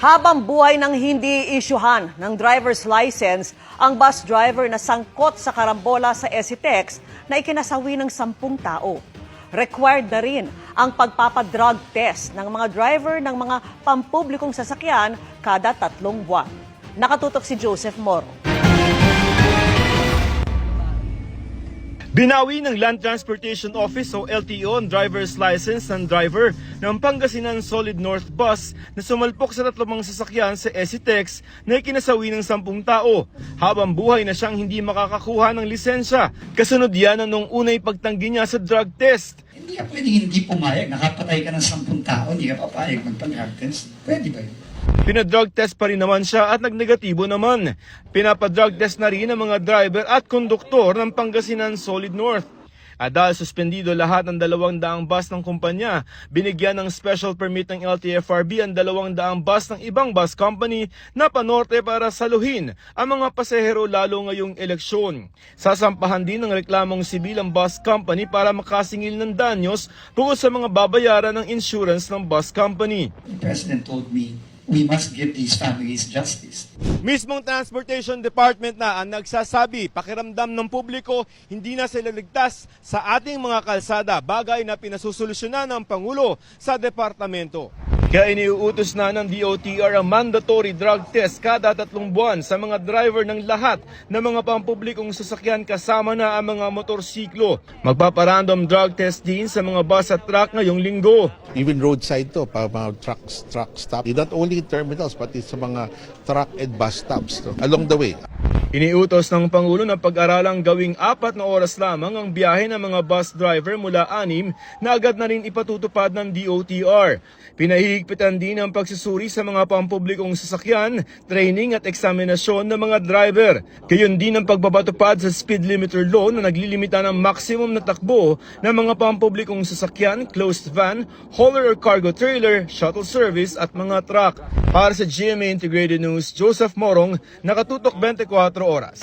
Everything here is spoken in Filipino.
Habang buhay nang hindi isyuhan ng driver's license ang bus driver na sangkot sa karambola sa Esitex na ikinasawi ng sampung tao. Required na rin ang pagpapadrug test ng mga driver ng mga pampublikong sasakyan kada tatlong buwan. Nakatutok si Joseph Moro. Binawi ng Land Transportation Office o LTO ang driver's license ng driver ng Pangasinan Solid North Bus na sumalpok sa tatlong sasakyan sa Esitex na ikinasawi ng sampung tao habang buhay na siyang hindi makakakuha ng lisensya. Kasunod yan ang nung unay pagtanggi niya sa drug test. Hindi ka pwedeng hindi pumayag. Nakapatay ka ng sampung tao, hindi ka papayag magpag-drug test. Pwede ba yun? Pinadrug test pa rin naman siya at nagnegatibo naman. Pinapadrug test na rin ang mga driver at konduktor ng Pangasinan Solid North. At dahil suspendido lahat ng dalawang daang bus ng kumpanya, binigyan ng special permit ng LTFRB ang dalawang daang bus ng ibang bus company na panorte para saluhin ang mga pasahero lalo ngayong eleksyon. Sasampahan din ng reklamong sibil ang bus company para makasingil ng danyos bukod sa mga babayaran ng insurance ng bus company. The President told me, we must give these families justice. Mismong Transportation Department na ang nagsasabi pakiramdam ng publiko hindi na sila ligtas sa ating mga kalsada bagay na pinasusolusyonan ng Pangulo sa departamento. Kaya iniuutos na ng DOTR ang mandatory drug test kada tatlong buwan sa mga driver ng lahat ng mga pampublikong sasakyan kasama na ang mga motorsiklo. Magpaparandom drug test din sa mga bus at truck ngayong linggo. even roadside to, pa mga trucks, truck stop. Not only in terminals, pati sa mga truck and bus stops to, along the way. Iniutos ng Pangulo na pag-aralang gawing apat na oras lamang ang biyahe ng mga bus driver mula anim na agad na rin ipatutupad ng DOTR. Pinahihigpitan din ang pagsusuri sa mga pampublikong sasakyan, training at eksaminasyon ng mga driver. Gayon din ang pagbabatupad sa speed limiter law na naglilimita ng maximum na takbo ng mga pampublikong sasakyan, closed van, hauler or cargo trailer, shuttle service at mga truck. Para sa GMA Integrated News, Joseph Morong, nakatutok 24 oras.